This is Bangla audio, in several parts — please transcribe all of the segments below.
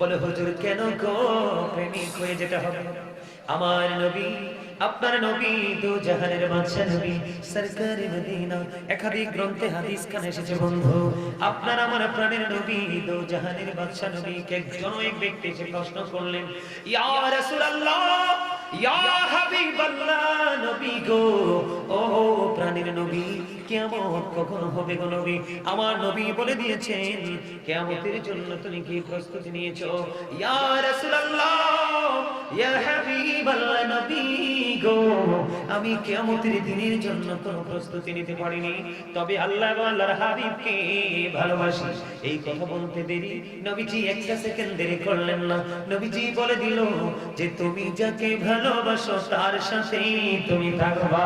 বলে, হুজুর, কেন গো প্রেমিক হয়ে যেটা হবে? আমার নবী, আপনার নবী, দু জাহানের বাদশা নবী, সরকারি মদিনা, একাধিক গ্রন্থে হাদিস খান এসেছে, বন্ধু। আপনার আমার প্রাণের নবী, দু জাহানের বাদশা নবী কে একজন এক ব্যক্তি এসে প্রশ্ন করলেন, ইয়া রাসূলুল্লাহ আমার নবী বলে দিয়েছেন, কিয়ামতের জন্য তুমি কি প্রস্তুতি নিয়েছো? আমি কিয়ামতের দিনের জন্য কোনো প্রস্তুতি নিতে পারিনি। তবে আল্লাহ আল্লাহর হাবিবকে ভালোবাসি। এই কথা বলতে দেরি। নবীজি একটা সেকেন্ড দেরি করলেন না। নবীজি বলে দিল যে, তুমি যাকে ভালোবাসো তার সাথেই তুমি থাকবা।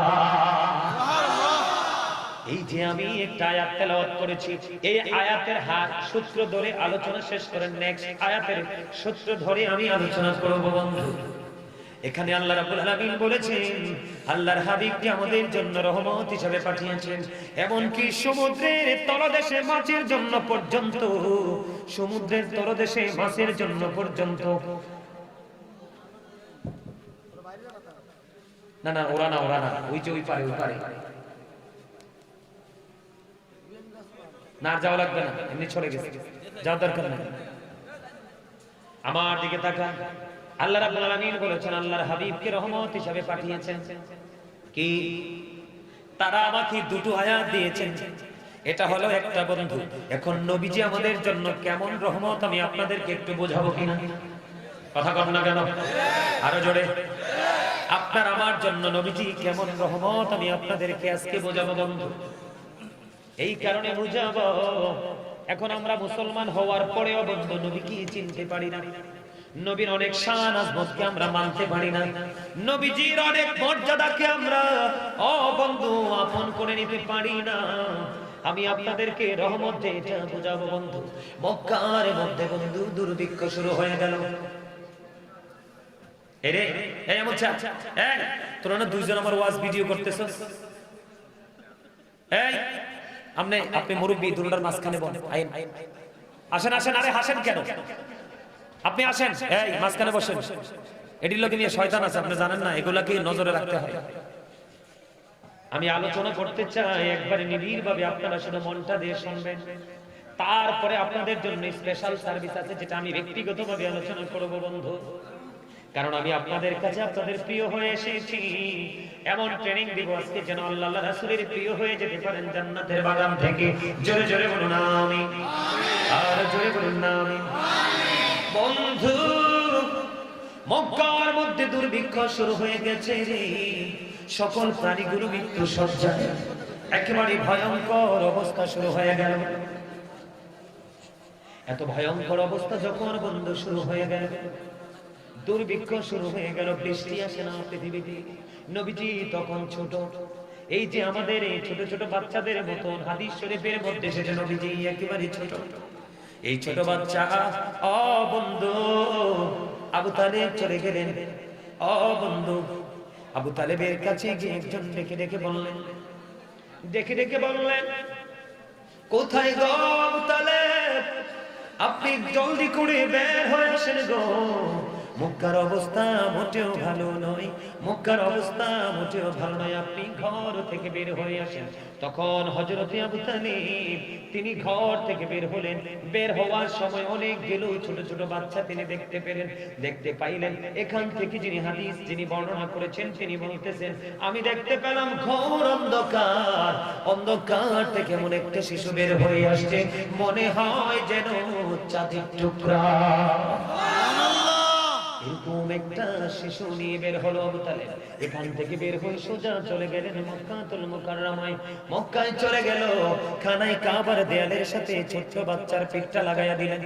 এই যে আমি একটা আয়াত তেলাওয়াত করেছি, এই আয়াতের হাত সূত্র ধরে আলোচনা শেষ নেক্সট আয়াতের সূত্র ধরে আমি আলোচনা করব বন্ধু। এখানে আল্লাহ রাব্বুল আলামিন বলেছেন, আল্লাহর হাবিবকে আমাদের জন্য রহমত হিসেবে পাঠিয়েছেন। এমনকি সমুদ্রের তলদেশে মাছের জন্য পর্যন্ত, সমুদ্রের তলদেশে মাছের জন্য পর্যন্ত না না, ওরা না ওরা না। ওই যে ওই পারে ওই পারে। না যাওয়া লাগবে না। এমনি চলে গেছে। যাওয়ার দরকার নেই। আমার দিকে তাকান। আল্লাহ রাব্বুল আলামিন বলেছেন, আল্লাহর হাবিবকে রহমত পাঠিয়েছেন। কি? তারা আমাকে দুটো আয়াত দিয়েছেন। এটা হলো একটা বন্ধু। এখন নবীজি আমাদের জন্য কেমন রহমত আমি আপনাদেরকে একটু বোঝাবো কিনা? কথা কর না কেন? আরও জোরে। আপনার আমার জন্য নবীজি কেমন রহমত আমি আপনাদেরকে আজকে বোঝাবো বন্ধু। এই কারণে বুঝাবো, এখন আমরা মুসলমান হওয়ার পরেও বন্ধু নবী কি চিনতে পারি না। নবীর অনেক শান আজমতকে আমরা মানতে পারি না। নবীজির অনেক মর্যাদাকে আমরা, ও বন্ধু, আপন করে নিতে পারি না। আমি আপনাদেরকে রহমত এটা বুঝাবো বন্ধু। মক্কার মধ্যে বন্ধু দুর্ভিক্ষ শুরু হয়ে গেল। এরে এই এমন চা এই, তোরা না দুইজন আমার ওয়াজ ভিডিও এই আপনি আপনি মুরব্বী মাঝখানে আইন। আসেন আসেন, আরে হাসেন কেন? আপনি আসেন। এই, মাঝখানে বসেন। এটির লোকে নিয়ে শয়তান আছে, আপনি জানেন না, এগুলাকে নজরে রাখতে হয়। আমি আলোচনা করতে চাই, একবারে নিবিড় ভাবে আপনারা শুধু মনটা দিয়ে শুনবেন। তারপরে আপনাদের জন্য স্পেশাল সার্ভিস আছে, যেটা আমি ব্যক্তিগতভাবে আলোচনা করব, বন্ধু। কারণ আমি আপনাদের কাছে আপনাদের প্রিয় হয়ে এসেছি। এমন ট্রেনিং দিব আজকে যেন আল্লাহ রাসূলের প্রিয় হয়ে যেতে পারেন জান্নাতের বাগান থেকে। জোরে জোরে বলুন আমি আর জোরে বলুন না আমি বন্ধু, মক্কার মধ্যে দুর্ভিক্ষ শুরু হয়ে গেছে রে। সকল প্রাণীগুলো মৃত্যু সজ্জায়। একেবারে ভয়ঙ্কর অবস্থা শুরু হয়ে গেল। এত ভয়ঙ্কর অবস্থা যখন বন্ধু শুরু হয়ে গেল। দুর্ভিক্ষ শুরু হয়ে গেল, বৃষ্টি আসে না পৃথিবীতে। নবীজি তখন ছোট। এই যে আমাদের এই ছোট ছোট বাচ্চাদের মতন হাদিস শরীফের মধ্যে সেটা নবীজি, একেবারে ছোট। এই ছোট বাচ্চা, অ বন্ধু, আবু তালেব চলে গেলেন। অ বন্ধু, আবু তালেবের কাছে গিয়ে একজন ডেকে ডেকে বললেন, ডেকে ডেকে বললেন, কোথায় গো আবু তালেব? আপনি জলদি করে বের হয়ে আসেন গো। মক্কার অবস্থা মোটেও ভালো নয়। মক্কার অবস্থা মোটেও ভালো নয়। আপনি ঘর থেকে বের হয়ে আসেন। তখন হযরতে আবু তালিব, তিনি ঘর থেকে বের হলেন। বের হওয়ার সময় অনেক গেল ছোট ছোট বাচ্চা তিনি দেখতে পেলেন, দেখতে পাইলেন। এখান থেকে যিনি হাদিস, যিনি বর্ণনা করেছেন, তিনি বলতেছেন, আমি দেখতে পেলাম ঘর অন্ধকার। অন্ধকার থেকে মনে একটা শিশু বের হয়ে আসছে। মনে হয় যেন চাঁদের টুকরা। এরকম একটা শিশু নিয়ে বের হলো আবু তালেব। এখান থেকে বের হয়ে সোজা চলে গেলেন মক্কাতুল মুকাররমায়। মক্কায় চলে গেল, খানায় কাবার দেয়ালের সাথে ছোট্ট বাচ্চার পিঠটা লাগাইয়া দিলেন।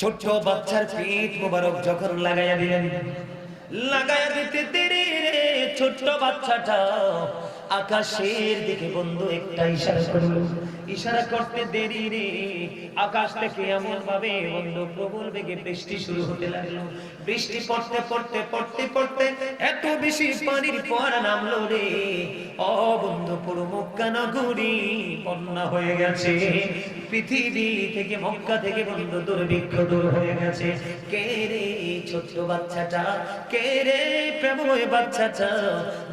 ছোট্ট বাচ্চার পিঠ মোবারক যখন লাগাইয়া দিলেন, লাগাইয়া দিতে ছোট্ট বাচ্চাটা। আকাশের দিকে বন্ধু একটা ইশারা করল। ইশারা করতে দেরি রে। আকাশ থেকে এমন ভাবে বন্ধু প্রবল বেগে বৃষ্টি শুরু হতে লাগল। বৃষ্টি পড়তে পড়তে পড়তে পড়তে এত বেশি পানির পড়া নামলো রে। অবন্ধু বন্ধু পুরো মক্কা নগরী বন্যা হয়ে গেছে। পৃথিবী থেকে মক্কা থেকে বন্ধু দুর্ভিক্ষ দূর হয়ে গেছে। কে রে ছোট্ট বাচ্চাটা? কে রে প্রেমময় বাচ্চাটা?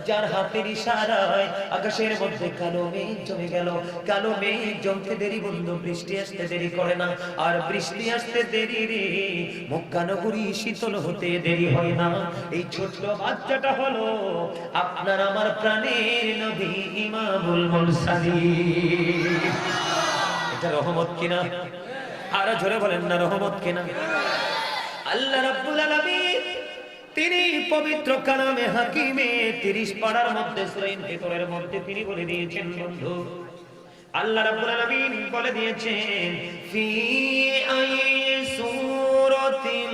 যার হাতের ইশারায় আকাশের মধ্যে কালো মেঘ জমে গেল। কালো মেঘ জমতে দেরি বন্ধু, বৃষ্টি আসতে দেরি করে না। আর বৃষ্টি আসতে দেরি রে, মক্কা নগরী শীতল হতে দেরি হয় না। এই ছোট্ট বাচ্চাটা হলো আপনার আমার প্রাণের নবী ইমামুল মুরসালিন। এটা রহমত কিনা? আরও জোরে বলেন, না, রহমত কিনা? আল্লাহ রাব্বুল আলামিন তিনি পবিত্র কালামে হাকিমে 30 পাড়ার মধ্যে, সূরা ভেতরের মধ্যে তিনি বলে দিয়েছেন, বন্ধু, আল্লাহ রাব্বুল আলামিন বলে দিয়েছেন, ফি আই সূরাতিন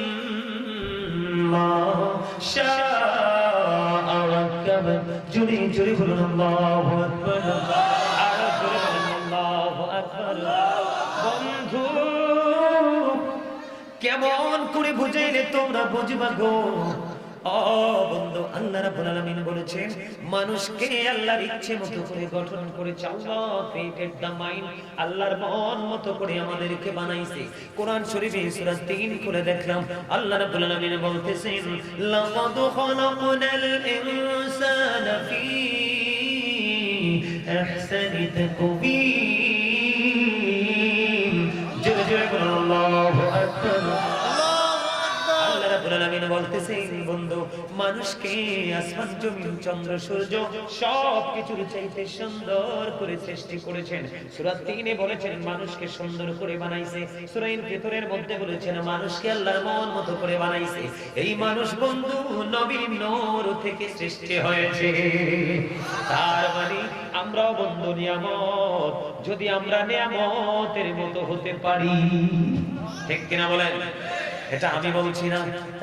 মা শাআ রাকাব জুরি জুরি বলুন, আল্লাহু আকবার। কেমন করে বুঝাইলে তোমরা বুঝবা গো? ও বন্ধু আল্লাহ রাব্বুল আলামিন বলেছেন মানুষকে আল্লাহর ইচ্ছে মতো করে গঠন করেছে। আল্লাহ ক্রিয়েটেড দা মাইন্ড আল্লাহর মন মতো করে আমাদেরকে বানাইছে। কোরআন শরীফে সূরা 3 খুলে দেখলাম আল্লাহ রাব্বুল আলামিন বলতেছেন লাকাদ খালাকনাল ইনসানা ফি আহসানি তাকবীর বন্ধু, মানুষকে আসমান, জমিন, চন্দ্র, সূর্য চাইতে সুন্দর করে সৃষ্টি করেছেন। সূরা 3 বলেছেন, মানুষকে সুন্দর করে বানাইছে। সূরা ভেতরের মধ্যে বলেছেন, মানুষকে আল্লাহর মন মতো করে বানাইছে। এই মানুষ বন্ধু নবীর নূর থেকে সৃষ্টি হয়েছে। তার মানে আমরাও বন্ধু নিয়ামত। যদি আমরা নিয়ামতের মতো হতে পারি, ঠিক কিনা বলেন? এটা আমি বলছি না।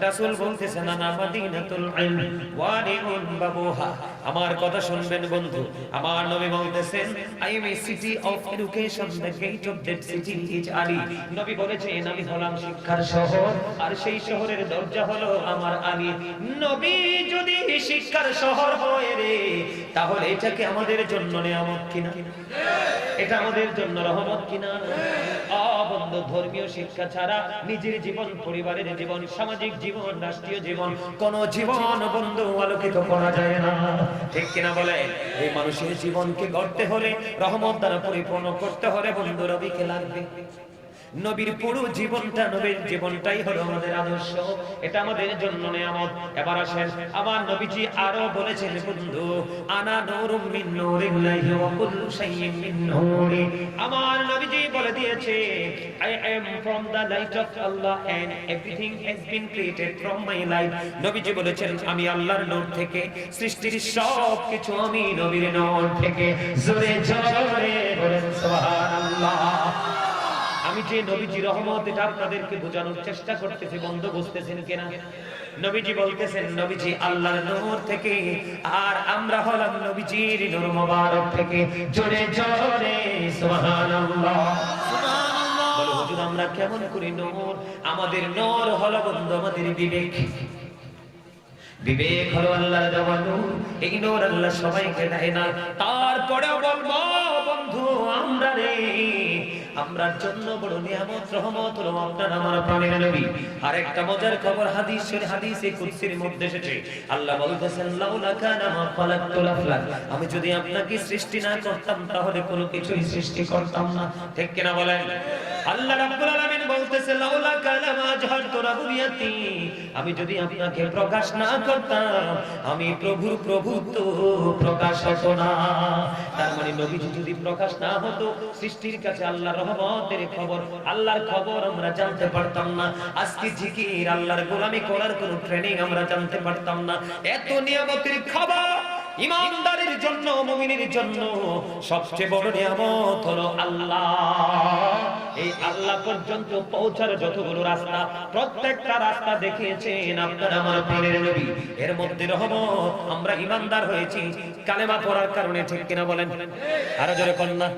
রাসূল বলতেছেন না মাদিনাতুল ইলম ওয়ানিউন বাবুহা। আমার কথা শুনবেন বন্ধু, আমার নবী বলতেছেন I am a city of education the gate of that city is Ali নবী বলেছেন, আমি হলাম শিক্ষার শহর, আর সেই শহরের দরজা হলো আমার আলী। নবী যদি শিক্ষার শহর হয় রে, তাহলে এটাকে আমাদের জন্য নিয়ামত কিনা? এটা আমাদের জন্য রহমত কিনা? অবন্ধ ধর্মীয় শিক্ষা ছাড়া নিজের জীবন, পরিবারের জীবন, সামাজিক জীবন, রাষ্ট্রীয় জীবন, কোন জীবন, বন্ধু, আলোকিত করা যায় না। ঠিক কিনা বলে? এই মানুষের জীবনকে গড়তে হলে রহমত দ্বারা পরিপূর্ণ করতে হলে বন্ধু রবিকে লাগবে। নবীর পুরো জীবনটা নবীর জীবনটাই হলো আমাদের আদর্শ। এটা আমাদের জন্য নিয়ামত। এবার আসেন আমার নবীজি আরও বলেছেন বন্ধু আনা নূরুম মিন নূরিল্লাহি ওয়া কুল্লু শাইইন মিন নূরি। আমার নবীজি বলে দিয়েছে I am from the light of Allah and everything has been created from my light নবীজি বলেছেন আমি আল্লাহর নূর থেকে সৃষ্টির সব কিছু আমি নবীর নূর থেকে জোরে জোরে বলেন সুবহানাল্লাহ আমি যে নবীজি রহমত এটা আপনাদেরকে বোঝানোর চেষ্টা করতেছি বন্ধ বুঝতেছেন কিনা? নবীজি বলতেছেন, নবীজি আল্লাহর নূর থেকে, আর আমরা হলাম নবীজির নূর মোবারক থেকে। জোরে জোরে সুবহানাল্লাহ সুবহানাল্লাহ। বলো, হুজুর, আমরা কেমন করি নূর? আমাদের নূর হলো বন্ধু, আমাদের বিবেক। বিবেক হলো আল্লাহ দেওয়া নূর এই নূর আল্লাহ সবাইকে দেয় না। তারপরেও বলব, বন্ধু, আমরা রে, আমরার জন্য বড় নিয়ামত, রহমত হলো আপনার আমার প্রাণের নবী। আর একটা মজার খবর হাদিস শরীফ, হাদিসে কুদসির মধ্যে এসেছে। আল্লাহ বলতেছেন, লাউলা কানা মা খালাকতুল আফলাক। আমি যদি আপনাকে সৃষ্টি না করতাম, তাহলে কোনো কিছুই সৃষ্টি করতাম না। ঠিক কিনা বলেন? আল্লাহ রাব্বুল আলামিন বলতেছে, লাউলা কানা মা জাহারতু রাবুবিয়াতি আমি যদি আপনাকে প্রকাশ না করতাম, আমি প্রভুর প্রভুত্ব প্রকাশ হতো না। তার মানে নবীজি যদি প্রকাশ না হতো, সৃষ্টির কাছে আল্লাহর রহমতের খবর, আল্লাহর খবর আমরা জানতে পারতাম না। আজকে জিকির আল্লাহর গোলামি করার কোনো ট্রেনিং আমরা জানতে পারতাম না। এত নিয়ামতের খবর ইমানদারের জন্য, মুমিনের জন্য সবচেয়ে বড় নিয়ামত হলো আল্লাহ। এই আল্লাহ পর্যন্ত পৌঁছার যতগুলো রাস্তা, প্রত্যেকটা রাস্তা দেখিয়েছেন আপনার আমার পীরের নবী। এর মধ্যে রহমত আমরা ইমানদার হয়েছি। কালেমা পড়ার কারণে ঠিক কিনা বলেন? আরও জোরে কন্যা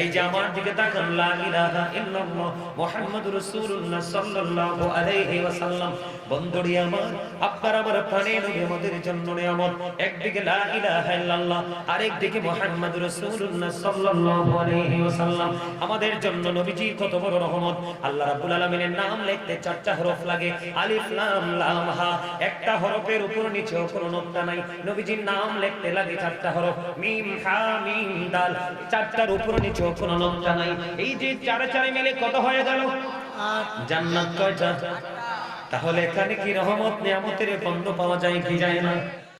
এই যে আমার দিকে তাকান, লা ইলাহা ইল্লাল্লাহ মুহাম্মাদুর রাসূলুল্লাহ সাল্লাল্লাহু আলাইহি ওয়াসাল্লাম। বন্ধুরি আমার, আপনার আমার প্রাণের নবী, আমাদের জন্য নিয়ামত। একদিকে লা ইলাহা ইল্লাল্লাহ, আরেকদিকে মুহাম্মাদুর রাসূলুল্লাহ সাল্লাল্লাহু আলাইহি ওয়াসাল্লাম। আমাদের জন্য নবীজি কত বড় রহমত। আল্লাহ রাব্বুল আলামিনের নাম লিখতে চারটা হরফ লাগে। আলিফ, লাম লাম, হা। একটা হরফের উপর নিচেও কোনো নোক্তা নাই। নবীজির নাম লিখতে লাগে চারটা হরফ। মিম, হা, মিম, দাল। চারটার উপর নিচেও কোনো নোক্তা নাই। এই যে চারে চারে মিলে কত হয়ে গেল? জান্নাত কয়টা? তাহলে এখানে কি রহমত, নিয়ামতের বন্ধ পাওয়া যায় কি যায় না?